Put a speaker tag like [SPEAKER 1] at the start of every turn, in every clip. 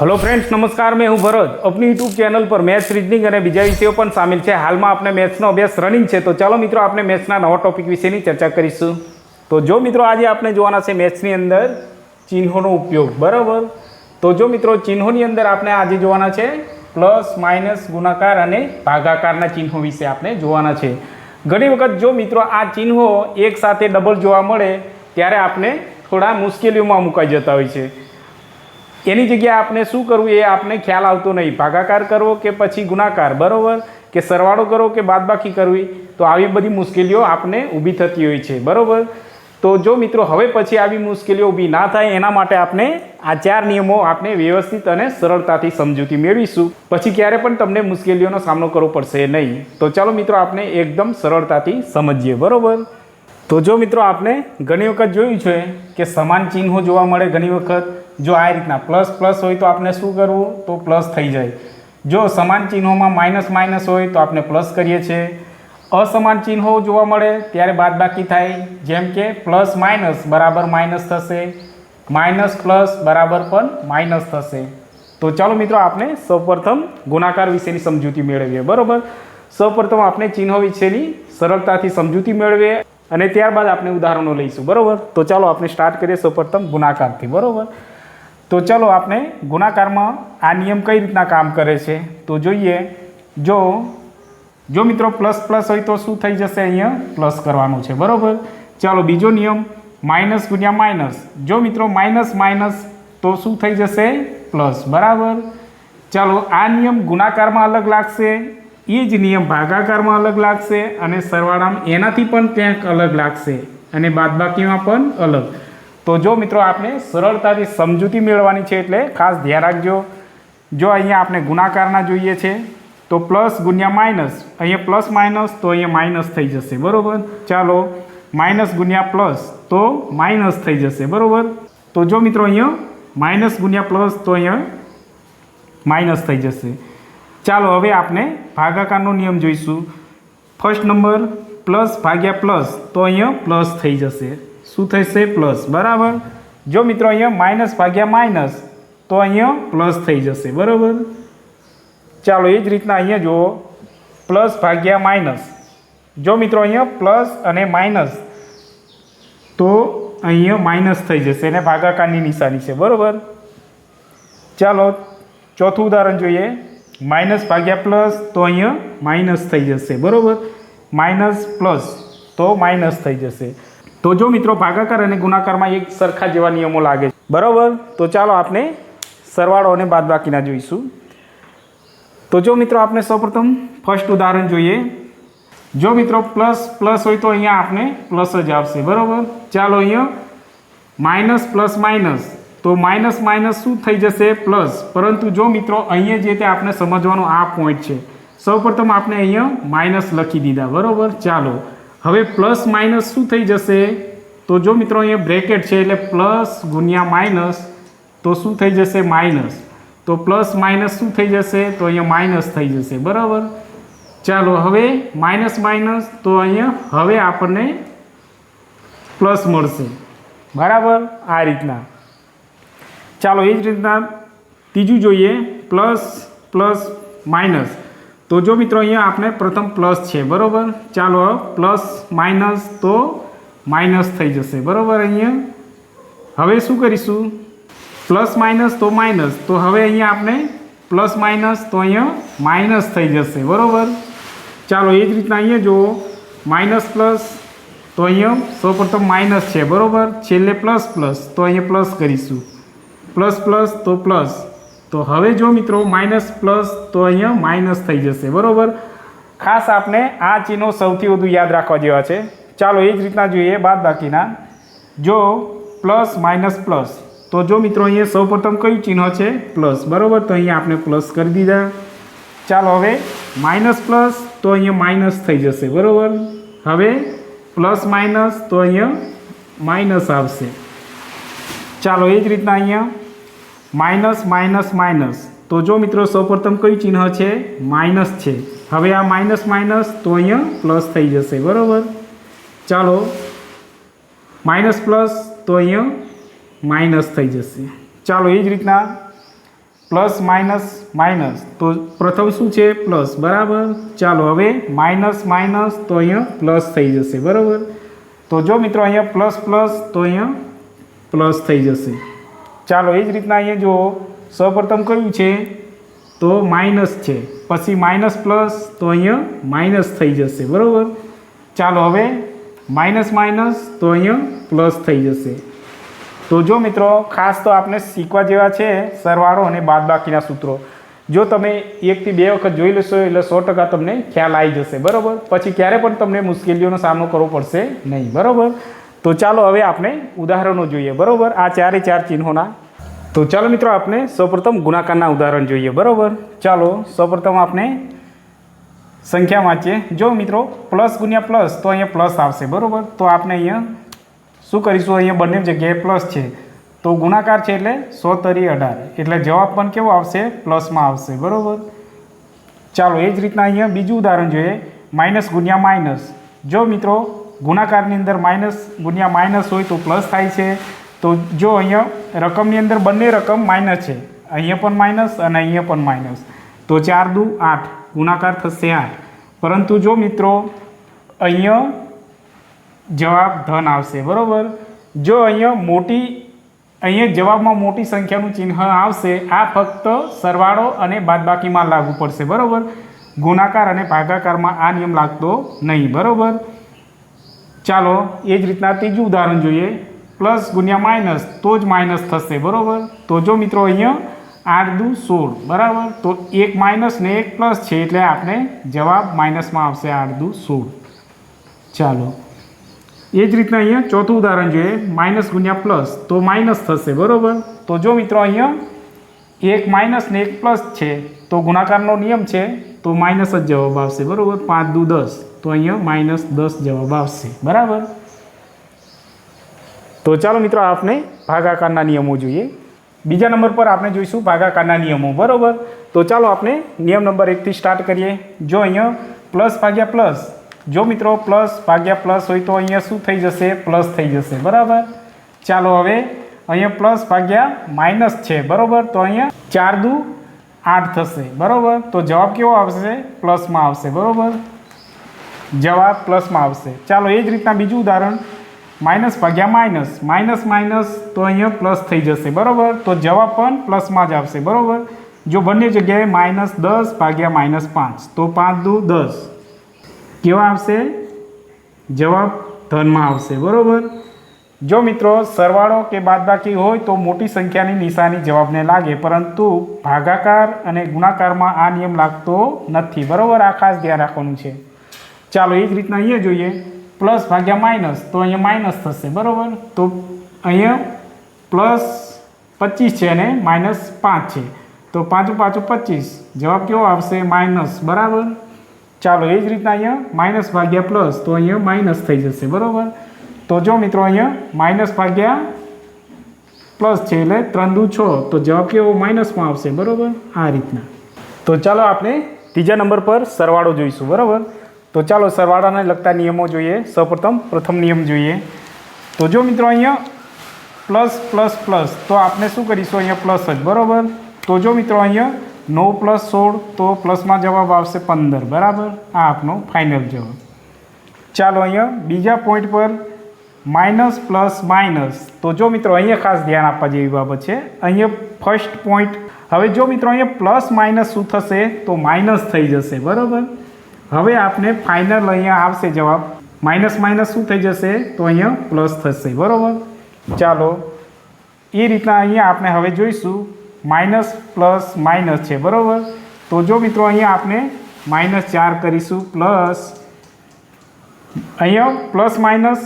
[SPEAKER 1] Hello friends નમસ્કાર, મેં હું ભરત. આપની યુટ્યુબ ચેનલ પર મેથ્સ રીઝનિંગ અને બીજા વિષયો પણ સામેલ છે. હાલમાં આપણે મેથ્સનો અભ્યાસ રનિંગ છે. તો ચાલો મિત્રો, આપણે મેથ્સના નવા ટોપિક વિશેની ચર્ચા કરીશું. તો જો મિત્રો, આજે આપણે જોવાના છે મેથ્સની અંદર ચિહ્નોનો ઉપયોગ. બરાબર? તો જો મિત્રો, ચિહ્નોની અંદર આપણે આજે જોવાના છે પ્લસ, માઇનસ, ગુણાકાર અને ભાગાકારના ચિહ્નો વિશે આપણે જોવાના છે. ઘણી વખત જો મિત્રો, આ ચિહ્નો એકસાથે ડબલ જોવા મળે, ત્યારે આપણે થોડા મુશ્કેલીઓમાં મુકાઈ જતા હોય છે. એની જગ્યાએ આપણે શું કરવું એ આપણે ખ્યાલ આવતો નહીં. ભાગાકાર કરવો કે પછી ગુણાકાર, બરાબર? કે સરવાળો કરવો કે બાદબાકી કરવી? તો આવી બધી મુશ્કેલીઓ આપણે ઊભી થતી હોય છે, બરાબર? તો જો મિત્રો, હવે પછી આવી મુશ્કેલીઓ ઊભી ના થાય, એના માટે આપણે આ ચાર નિયમો આપણે વ્યવસ્થિત અને સરળતાથી સમજૂતી મેળવીશું. પછી ક્યારે પણ તમને મુશ્કેલીઓનો સામનો કરવો પડશે નહીં. તો ચાલો મિત્રો આપણે એકદમ સરળતાથી સમજીએ, બરોબર? તો જો મિત્રો આપણે ઘણી વખત જોયું છે કે સમાન ચિહ્નો જોવા મળે ઘણી વખત. જો આ રીતના પ્લસ પ્લસ હોય તો આપણે શું કરવું? તો પ્લસ થઈ જાય. જો સમાન ચિહ્નોમાં માઇનસ માઇનસ હોય તો આપણે પ્લસ કરીએ છીએ. અસમાન ચિહ્નો જોવા મળે ત્યારે બાદબાકી થાય. જેમ કે પ્લસ માઇનસ બરાબર માઇનસ થશે. માઇનસ પ્લસ બરાબર પણ માઇનસ થશે. તો ચાલો મિત્રો આપણે સૌપ્રથમ ગુણાકાર વિશેની સમજૂતી મેળવીએ. બરાબર? સૌપ્રથમ આપણે ચિહ્નો વિશેની સરળતાથી સમજૂતી મેળવીએ અને ત્યારબાદ આપણે ઉદાહરણો લઈશું. બરાબર? તો ચાલો આપણે સ્ટાર્ટ કરીએ સૌપ્રથમ ગુણાકારથી. બરાબર? તો ચાલો આપણે ગુણાકારમાં આ નિયમ કઈ રીતના કામ કરે છે? તો જોઈએ, જો જો મિત્રો પ્લસ પ્લસ હોય તો શું થઈ જશે અહીંયા? પ્લસ કરવાનું છે, બરાબર? ચાલો બીજો નિયમ માઇનસ ગુણ્યા માઇનસ જો મિત્રો માઇનસ માઇનસ તો શું થઈ જશે? પ્લસ બરાબર? ચાલો આ નિયમ ગુણાકારમાં અલગ લાગશે, એ જ નિયમ ભાગાકારમાં અલગ લાગશે અને સરવાળામાં એનાથી પણ ક્યાંક અલગ લાગશે અને બાદબાકીમાં પણ અલગ. તો જો મિત્રો આપણે સરળતાથી સમજૂતી મેળવવાની છે એટલે ખાસ ધ્યાન રાખજો. જો અહીંયા આપણે ગુણાકારના જોઈએ છે, તો પ્લસ ગુણ્યા માઇનસ, અહીંયા પ્લસ માઇનસ તો અહીંયા માઇનસ થઈ જશે, બરાબર? ચાલો, માઇનસ ગુણ્યા પ્લસ તો માઇનસ થઈ જશે, બરાબર? તો જો મિત્રો અહીંયા માઇનસ ગુણ્યા પ્લસ તો અહીંયા માઇનસ થઈ જશે. ચાલો, હવે આપણે ભાગાકારનો નિયમ જોઈશું. ફર્સ્ટ નંબર, પ્લસ ભાગ્યા પ્લસ તો અહીંયા પ્લસ થઈ જશે. શું થશે? પ્લસ. બરાબર? જો મિત્રો અહીંયા માઇનસ ભાગ્યા માઇનસ, તો અહીંયા પ્લસ થઈ જશે. બરાબર? ચાલો, એ જ રીતના અહીંયા જુઓ. પ્લસ ભાગ્યા માઇનસ. જો મિત્રો અહીંયા પ્લસ અને માઇનસ, તો અહીંયા માઇનસ થઈ જશે એને ભાગાકારની નિશાની છે. બરાબર? ચાલો, ચોથું ઉદાહરણ જોઈએ. માઇનસ ભાગ્યા પ્લસ, તો અહીંયા માઇનસ થઈ જશે. બરાબર? માઇનસ પ્લસ, તો માઇનસ થઈ જશે. તો જો મિત્રો ભાગાકાર અને ગુણાકારમાં એક સરખા જેવા નિયમો લાગે છે. બરાબર? તો ચાલો આપણે સરવાળો અને બાદબાકીના જોઈશું. તો જો મિત્રો આપણે સૌપ્રથમ ફર્સ્ટ ઉદાહરણ જોઈએ. જો મિત્રો પ્લસ પ્લસ હોય તો અહીંયા આપણે પ્લસ જ આવશે. બરાબર? ચાલો અહીંયા માઇનસ પ્લસ માઇનસ તો માઇનસ માઇનસ શું થઈ જશે? પ્લસ પરંતુ જો મિત્રો અહીંયા જે તે આપણે સમજવાનો આ પોઈન્ટ છે, સૌપ્રથમ આપણે અહીંયા માઇનસ લખી દીધા. બરાબર? ચાલો. હવે પ્લસ માઇનસ શું થઈ જશે? તો જો મિત્રો અહીંયા બ્રેકેટ છે એટલે પ્લસ ગુણ્યા માઇનસ, તો શું થઈ જશે? માઇનસ. તો પ્લસ માઇનસ શું થઈ જશે? તો અહીંયા માઇનસ થઈ જશે. બરાબર? ચાલો હવે માઇનસ માઇનસ, તો અહીંયા હવે આપણને પ્લસ મળશે. બરાબર? આ રીતના. ચાલો એ જ રીતના ત્રીજું જોઈએ. Plus plus, minus. તો જો મિત્રો અહીંયા આપણે પ્રથમ પ્લસ છે, બરાબર? ચાલો પ્લસ માઇનસ તો માઇનસ થઈ જશે, બરાબર અહીંયા? હવે શું કરીશું? પ્લસ માઇનસ તો માઇનસ તો હવે અહીંયા આપણે પ્લસ માઇનસ તો અહીંયા માઇનસ થઈ જશે, બરાબર? ચાલો એ જ રીતના અહીંયા જુઓ. માઇનસ પ્લસ તો અહીંયા સૌપ્રથમ માઇનસ છે, બરાબર? છેલ્લે પ્લસ પ્લસ તો અહીંયા પ્લસ કરીશું. પ્લસ પ્લસ તો પ્લસ તો હવે જો મિત્રો માઇનસ પ્લસ તો અહીંયા માઇનસ થઈ જશે, બરાબર? ખાસ આપણે આ ચિહ્નો સૌથી વધુ યાદ રાખવા જેવા છે. ચાલો એ જ રીતના જોઈએ બાદ બાકીના જો પ્લસ માઇનસ પ્લસ, તો જો મિત્રો અહીંયા સૌપ્રથમ કયું ચિહ્ન છે? પ્લસ, બરાબર? તો અહીંયા આપણે પ્લસ કરી દીધા. ચાલો હવે માઇનસ પ્લસ તો અહીંયા માઇનસ થઈ જશે, બરાબર? હવે પ્લસ માઇનસ તો અહીંયા માઇનસ આવશે. ચાલો એ જ રીતના અહીંયા માઇનસ માઇનસ માઇનસ. તો જો મિત્રો, સૌપ્રથમ કયું ચિહ્ન છે? માઇનસ છે. હવે આ માઇનસ માઇનસ તો અહીંયા પ્લસ થઈ જશે, બરાબર? ચાલો. માઇનસ પ્લસ તો અહીંયા માઇનસ થઈ જશે. ચાલો, એ જ રીતના. Plus, minus minus. તો પ્રથમ શું છે? પ્લસ, બરાબર? ચાલો, હવે માઇનસ માઇનસ તો અહીંયા પ્લસ થઈ જશે, બરાબર? તો જો મિત્રો, અહીંયા પ્લસ પ્લસ તો અહીંયા પ્લસ થઈ જશે. ચાલો એ જ રીતના અહીંયા જુઓ. સૌપ્રથમ કયું છે? તો માઇનસ છે. પછી માઇનસ પ્લસ, તો અહીંયા માઇનસ થઈ જશે, બરાબર? ચાલો હવે માઇનસ માઇનસ, તો અહીંયા પ્લસ થઈ જશે. તો જો મિત્રો, ખાસ તો આપણે શીખવા જેવા છે સરવાળો અને બાદબાકીના સૂત્રો. જો તમે એકથી બે વખત જોઈ લેશો, એટલે સો ટકા તમને ખ્યાલ આવી જશે, બરાબર? પછી ક્યારે પણ તમને મુશ્કેલીઓનો સામનો કરવો પડશે નહીં, બરાબર? તો ચાલો હવે આપણે ઉદાહરણો જોઈએ, બરાબર? આ ચારે ચાર ચિહ્નોના તો ચાલો મિત્રો આપણે સૌપ્રથમ ગુણાકારના ઉદાહરણ જોઈએ, બરાબર? ચાલો સૌપ્રથમ આપણે સંખ્યા વાંચીએ. જો મિત્રો પ્લસ ગુણ્યા પ્લસ તો અહીંયા પ્લસ આવશે, બરાબર? તો આપણે અહીંયા શું કરીશું? અહીંયા બંને જગ્યાએ પ્લસ છે. તો ગુણાકાર છે એટલે સો તરી અઢાર. એટલે જવાબ પણ કેવો આવશે? પ્લસમાં આવશે, બરાબર? ચાલો એ જ રીતના અહીંયા બીજું ઉદાહરણ જોઈએ. માઇનસ ગુણ્યા માઇનસ. જો મિત્રો ગુણાકારની અંદર માઇનસ ગુણ્યા માઇનસ હોય તો પ્લસ થાય છે. તો જો અહીંયા રકમની અંદર બંને રકમ માઇનસ છે. અહીંયા પણ માઇનસ અને અહીંયા પણ માઇનસ તો ચાર દુ આઠ. ગુણાકાર થશે આઠ. પરંતુ જો મિત્રો, અહીંયા જવાબ ધન આવશે, બરાબર? જો અહીંયા મોટી, અહીંયા જવાબમાં મોટી સંખ્યાનું ચિહ્ન આવશે, આ ફક્ત સરવાળો અને બાદબાકીમાં લાગુ પડશે, બરાબર? ગુણાકાર અને ભાગાકારમાં આ નિયમ લાગતો નહીં, બરાબર? ચાલો, એ જ રીતના ત્રીજું ઉદાહરણ જોઈએ. પ્લસ ગુણ્યા માઇનસ, તો જ માઇનસ થશે, બરાબર? તો જો મિત્રો અહીંયા આઠ દુ સોળ, બરાબર? તો એક માઇનસ ને એક પ્લસ છે એટલે આપણે જવાબ માઇનસમાં આવશે આઠ દુ સોળ. ચાલો. એ જ રીતના અહીંયા ચોથું ઉદાહરણ જોઈએ, માઇનસ ગુણ્યા પ્લસ, તો માઇનસ થશે, બરાબર? તો જો મિત્રો અહીંયા એક માઇનસ ને એક પ્લસ છે, તો ગુણાકારનો નિયમ છે, તો માઇનસ જ જવાબ આવશે, બરાબર? પાંચ દુ દસ, તો અહીંયા માઇનસ દસ જવાબ આવશે, બરાબર? તો ચાલો મિત્રો આપણે ભાગાકારના નિયમો જોઈએ. બીજા નંબર પર આપણે જોઈશું ભાગાકારના નિયમો, બરાબર? તો ચાલો આપણે નિયમ નંબર એકથી સ્ટાર્ટ કરીએ. જો અહીંયા પ્લસ ભાગ્યા પ્લસ જો મિત્રો પ્લસ ભાગ્યા પ્લસ હોય તો અહીંયા શું થઈ જશે? પ્લસ થઈ જશે, બરાબર? ચાલો હવે અહીંયા પ્લસ ભાગ્યા માઇનસ છે, બરાબર? તો અહીંયા ચાર દુ આઠ થશે, બરાબર? તો જવાબ કેવો આવશે? પ્લસમાં આવશે, બરાબર? જવાબ પ્લસમાં આવશે. ચાલો એ જ રીતના બીજું ઉદાહરણ. માઇનસ ભાગ્યા માઇનસ માઇનસ માઇનસ તો અહીંયા પ્લસ થઈ જશે, બરાબર? તો જવાબ પણ પ્લસમાં જ આવશે, બરાબર? જો બંને જગ્યાએ માઇનસ દસ ભાગ્યા માઇનસ પાંચ, તો પાંચ દુ દસ. કેવા આવશે? જવાબ ધનમાં આવશે, બરાબર? જો મિત્રો, સરવાળો કે બાદબાકી હોય તો મોટી સંખ્યાની નિશાની જવાબને લાગે, પરંતુ ભાગાકાર અને ગુણાકારમાં આ નિયમ લાગતો નથી, બરાબર? આ ખાસ ધ્યાન રાખવાનું છે. ચાલો એ જ રીતના અહીંયા જોઈએ. પ્લસ ભાગ્યા માઇનસ, તો અહીંયા માઇનસ થશે, બરાબર? તો અહીંયા પ્લસ પચીસ છે અને માઇનસ પાંચ છે. તો પાંચું પાંચું પચીસ, જવાબ કેવો આવશે? માઇનસ, બરાબર? ચાલો, એ જ રીતના અહીંયા માઇનસ ભાગ્યા પ્લસ, તો અહીંયા માઇનસ થઈ જશે, બરાબર? તો જો મિત્રો અહીંયા માઇનસ ભાગ્યા પ્લસ છે એટલે ત્રણ દુ છ, તો જવાબ કેવો? માઇનસમાં આવશે, બરાબર? આ રીતના. તો ચાલો આપણે ત્રીજા નંબર પર સરવાળો જોઈશું, બરાબર? તો ચાલો સરવાળાને લગતા નિયમો જોઈએ. સૌપ્રથમ પ્રથમ નિયમ જોઈએ. તો જો મિત્રો અહીંયા પ્લસ પ્લસ પ્લસ, તો આપણે શું કરીશું? અહીંયા પ્લસ જ, બરાબર? તો જો મિત્રો અહીંયા નવ પ્લસ સોળ, તો પ્લસમાં જવાબ આવશે પંદર, બરાબર? આ આપનો ફાઇનલ જવાબ. ચાલો અહીંયા બીજા પોઈન્ટ પર માઇનસ, પ્લસ, માઇનસ. તો જો મિત્રો અહીંયા ખાસ ધ્યાન આપવા જેવી બાબત છે. અહીંયા ફર્સ્ટ પોઈન્ટ હવે જો મિત્રો અહીંયા પ્લસ, માઇનસ શું થશે? તો માઇનસ થઈ જશે, બરાબર? હવે આપને ફાઇનલ અહીંયા આવશે જવાબ. માઇનસ માઇનસ શું થઈ જશે? તો અહીંયા પ્લસ થશે, બરાબર? ચાલો, એ રીતના અહીંયા આપણે હવે જોઈશું. માઇનસ પ્લસ માઇનસ છે, બરાબર? તો જો મિત્રો અહીંયા આપણે માઇનસ ચાર કરીશું પ્લસ અહીંયા પ્લસ માઇનસ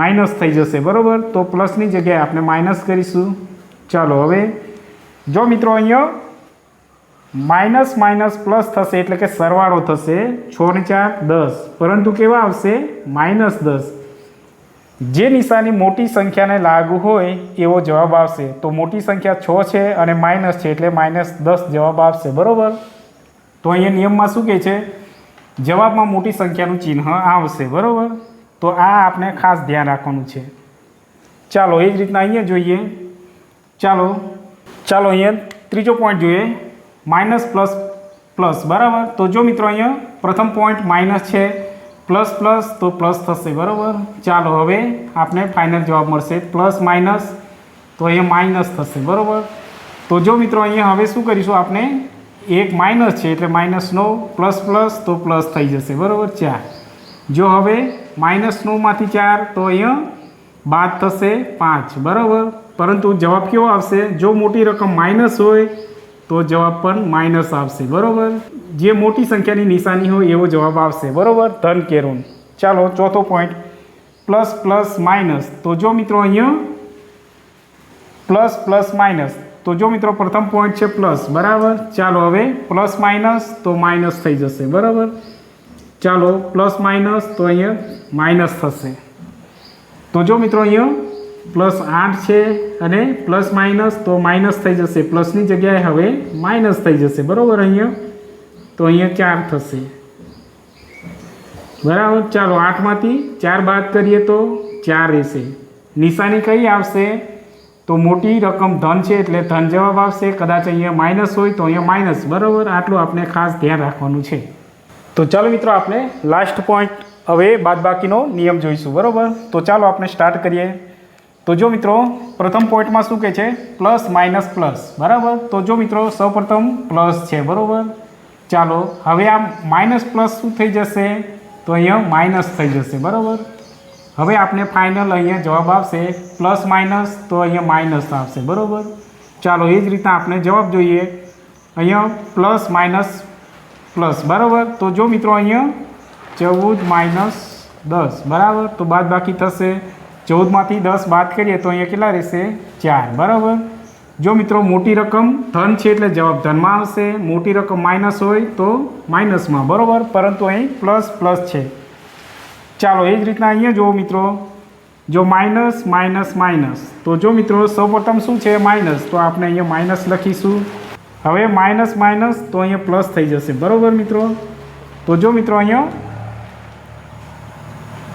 [SPEAKER 1] માઇનસ થઈ જશે, બરાબર? તો પ્લસની જગ્યાએ આપણે માઇનસ કરીશું. ચાલો, હવે જો મિત્રો અહીંયા માઇનસ માઇનસ પ્લસ થશે એટલે કે સરવાળો થશે છ ને ચાર, દસ. પરંતુ કેવા આવશે? માઇનસ દસ. જે નિશાની મોટી સંખ્યાને લાગુ હોય એવો જવાબ આવશે. તો મોટી સંખ્યા છ છે અને માઇનસ છે એટલે માઇનસ દસ જવાબ આવશે. બરાબર? તો અહીંયા નિયમમાં શું કહે છે? જવાબમાં મોટી સંખ્યાનું ચિહ્ન આવશે. બરાબર? તો આ આપણે ખાસ ધ્યાન રાખવાનું છે. ચાલો, એ જ રીતના અહીંયા જોઈએ. ચાલો ચાલો અહીંયા ત્રીજો પોઈન્ટ જોઈએ. માઇનસ પ્લસ પ્લસ, બરાબર? તો જો મિત્રો અહીંયા પ્રથમ પોઈન્ટ માઇનસ છે, પ્લસ પ્લસ તો પ્લસ થશે, બરાબર? ચાલો હવે આપણે ફાઇનલ જવાબ મળશે. પ્લસ માઇનસ તો અહીંયા માઇનસ થશે, બરાબર? તો જો મિત્રો અહીંયા હવે શું કરીશું આપણે એક માઇનસ છે એટલે માઇનસનો પ્લસ પ્લસ તો પ્લસ થઈ જશે, બરાબર? ચાર. જો હવે માઇનસ નવમાંથી ચાર તો અહીંયા બાદ થશે પાંચ, બરાબર? પરંતુ જવાબ કેવો આવશે? જો મોટી રકમ માઇનસ હોય તો જવાબ પણ માઇનસ આવશે બરાબર જે મોટી સંખ્યાની નિશાની હોય એવો જવાબ આવશે બરાબર ધન કે ઋણ ચાલો ચોથો પોઈન્ટ પ્લસ પ્લસ માઇનસ તો જો મિત્રો અહીંયા પ્લસ પ્લસ માઇનસ તો જો મિત્રો પ્રથમ પોઈન્ટ છે પ્લસ બરાબર ચાલો હવે પ્લસ માઇનસ તો માઇનસ થઈ જશે બરાબર ચાલો પ્લસ માઇનસ તો અહીંયા માઇનસ થશે તો જો મિત્રો અહીંયા પ્લસ આઠ છે અને પ્લસ માઇનસ, તો માઇનસ થઈ જશે. પ્લસની જગ્યાએ હવે માઇનસ થઈ જશે. બરાબર અહીંયા? તો અહીંયા ચાર થશે. બરાબર? ચાલો, આઠમાંથી ચાર બાદ કરીએ તો ચાર રહેશે. નિશાની કઈ આવશે? તો મોટી રકમ ધન છે, એટલે ધન જવાબ આવશે. કદાચ અહીંયા માઇનસ હોય તો અહીંયા માઇનસ. બરાબર? આટલું આપણે ખાસ ધ્યાન રાખવાનું છે. તો ચાલો મિત્રો, આપણે લાસ્ટ પોઈન્ટ હવે બાદબાકીનો નિયમ જોઈશું. બરાબર? તો ચાલો આપણે સ્ટાર્ટ કરીએ. તો જો મિત્રો, પ્રથમ પોઈન્ટમાં શું કહે છે? Plus, minus, plus. બરાબર? તો જો મિત્રો, સૌપ્રથમ પ્લસ છે, બરાબર? ચાલો, હવે આ માઇનસ, પ્લસ શું થઈ જશે? તો અહીંયા માઇનસ થઈ જશે, બરાબર? હવે આપણે ફાઇનલ અહીંયા જવાબ આવશે પ્લસ, માઇનસ, તો અહીંયા માઇનસ આવશે, બરાબર? ચાલો, એ જ રીતના આપણે જવાબ જોઈએ. અહીંયા પ્લસ, માઇનસ, પ્લસ, બરાબર? તો જો મિત્રો, અહીંયા ચૌદ, માઇનસ દસ, બરાબર? તો બાદ બાકી થશે. ચૌદમાંથી દસ બાદ કરીએ તો અહીંયા કેટલા રહેશે? ચાર. બરાબર? જો મિત્રો, મોટી રકમ ધન છે એટલે જવાબ ધનમાં આવશે. મોટી રકમ માઇનસ હોય તો માઇનસમાં. બરાબર? પરંતુ અહીં પ્લસ પ્લસ છે. ચાલો, એ જ રીતના અહીંયા જુઓ મિત્રો. જો માઇનસ માઇનસ માઇનસ. તો જો મિત્રો, સૌપ્રથમ શું છે માઇનસ? તો આપણે અહીંયા માઇનસ લખીશું. હવે માઇનસ માઇનસ તો અહીંયા પ્લસ થઈ જશે. બરાબર મિત્રો? તો જો મિત્રો, અહીંયા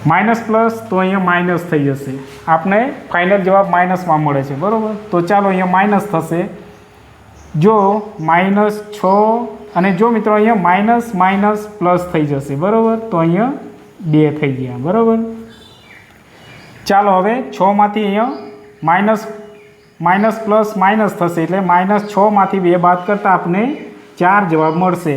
[SPEAKER 1] માઇનસ પ્લસ તો અહીંયા માઇનસ થઈ જશે. આપણે ફાઇનલ જવાબ માઇનસમાં મળે છે, બરાબર? તો ચાલો અહીંયા માઇનસ થશે. જો માઇનસ છ, અને જો મિત્રો અહીંયા માઇનસ માઇનસ પ્લસ થઈ જશે, બરાબર? તો અહીંયા બે થઈ ગયા, બરાબર? ચાલો હવે છમાંથી અહીંયા માઇનસ માઇનસ પ્લસ માઇનસ થશે, એટલે માઇનસ છમાંથી બે બાદ કરતાં આપણે ચાર જવાબ મળશે.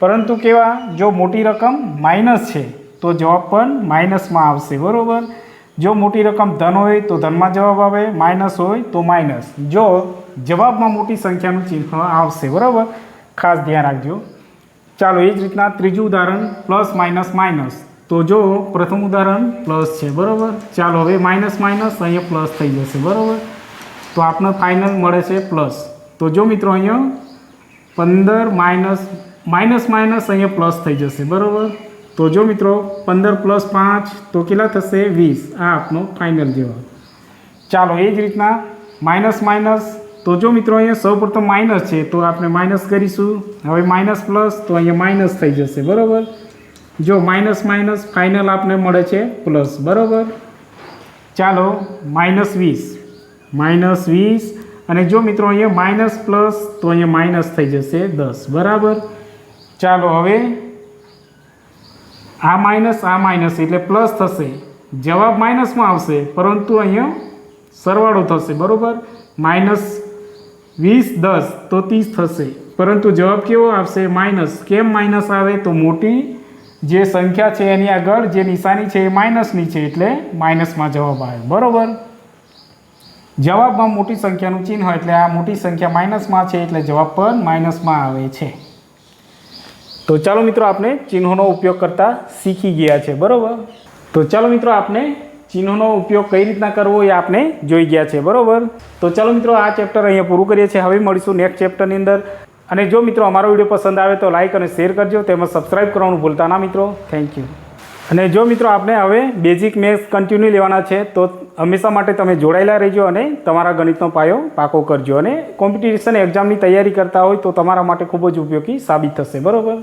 [SPEAKER 1] પરંતુ કેવા? જો મોટી રકમ માઇનસ છે તો જવાબ પણ માઇનસમાં આવશે, બરાબર? જો મોટી રકમ ધન હોય તો ધનમાં જવાબ આવે, માઇનસ હોય તો માઇનસ. જો જવાબમાં મોટી સંખ્યાનું ચિહ્ન આવશે, બરાબર? ખાસ ધ્યાન રાખજો. ચાલો, એ જ રીતના ત્રીજું ઉદાહરણ પ્લસ માઇનસ માઇનસ. તો જો પ્રથમ ઉદાહરણ પ્લસ છે, બરાબર? ચાલો, હવે માઇનસ માઇનસ અહીંયા પ્લસ થઈ જશે, બરાબર? તો આપણને ફાઇનલ મળે છે પ્લસ. તો જો મિત્રો અહીંયા પંદર માઇનસ માઇનસ માઇનસ અહીંયા પ્લસ થઈ જશે, બરાબર? તો જો મિત્રો, પંદર પ્લસ પાંચ, તો કેટલા થશે? વીસ. આ આપનો ફાઇનલ જવાબ. ચાલો, એ જ રીતના માઇનસ માઇનસ તો જો મિત્રો, અહીંયા સૌપ્રથમ માઇનસ છે, તો આપણે માઇનસ કરીશું. હવે માઇનસ પ્લસ તો અહીંયા માઇનસ થઈ જશે. બરાબર? જો માઇનસ માઇનસ ફાઇનલ આપને મળે છે પ્લસ બરાબર? ચાલો માઇનસ વીસ. માઇનસ વીસ. અને જો મિત્રો, અહીંયા માઇનસ પ્લસ તો અહીંયા માઇનસ થઈ જશે દસ. બરાબર? ચાલો, હવે આ માઇનસ આ માઇનસ એટલે પ્લસ થશે. જવાબ માઇનસમાં આવશે, પરંતુ અહીંયા સરવાળો થશે, બરાબર? માઇનસ વીસ, દસ, તો ત્રીસ થશે. પરંતુ જવાબ કેવો આવશે? માઇનસ. કેમ માઇનસ આવે? તો મોટી જે સંખ્યા છે એની આગળ, જે નિશાની છે એ માઇનસની છે, એટલે માઇનસમાં જવાબ આવે બરાબર? જવાબમાં મોટી સંખ્યાનું ચિહ્ન એટલે આ મોટી સંખ્યા માઇનસમાં છે, એટલે જવાબ પણ માઇનસમાં આવે છે. તો ચાલો મિત્રો આપણે ચિહ્નોનો ઉપયોગ કરતા શીખી ગયા છે, બરાબર? તો ચાલો મિત્રો આપણે ચિહ્નોનો ઉપયોગ કઈ રીતના કરવો એ આપણે જોઈ ગયા છે, બરાબર? તો ચાલો મિત્રો આ ચેપ્ટર અહીંયા પૂરું કરીએ છીએ. હવે મળીશું નેક્સ્ટ ચેપ્ટરની અંદર. અને જો મિત્રો અમારો વીડિયો પસંદ આવે તો લાઇક અને શેર કરજો. તેમજ સબસ્ક્રાઇબ કરવાનું ભૂલતા ના મિત્રો. થેન્ક યુ અને જો મિત્રો આપણે હવે બેઝિક મેથ્સ કન્ટિન્યુ લેવાના છે, તો હંમેશા માટે તમે જોડાયેલા રહેજો અને તમારા ગણિતનો પાયો પાકો કરજો. અને કોમ્પિટિશન એક્ઝામની તૈયારી કરતા હોય તો તમારા માટે ખૂબ જ ઉપયોગી સાબિત થશે. બરાબર?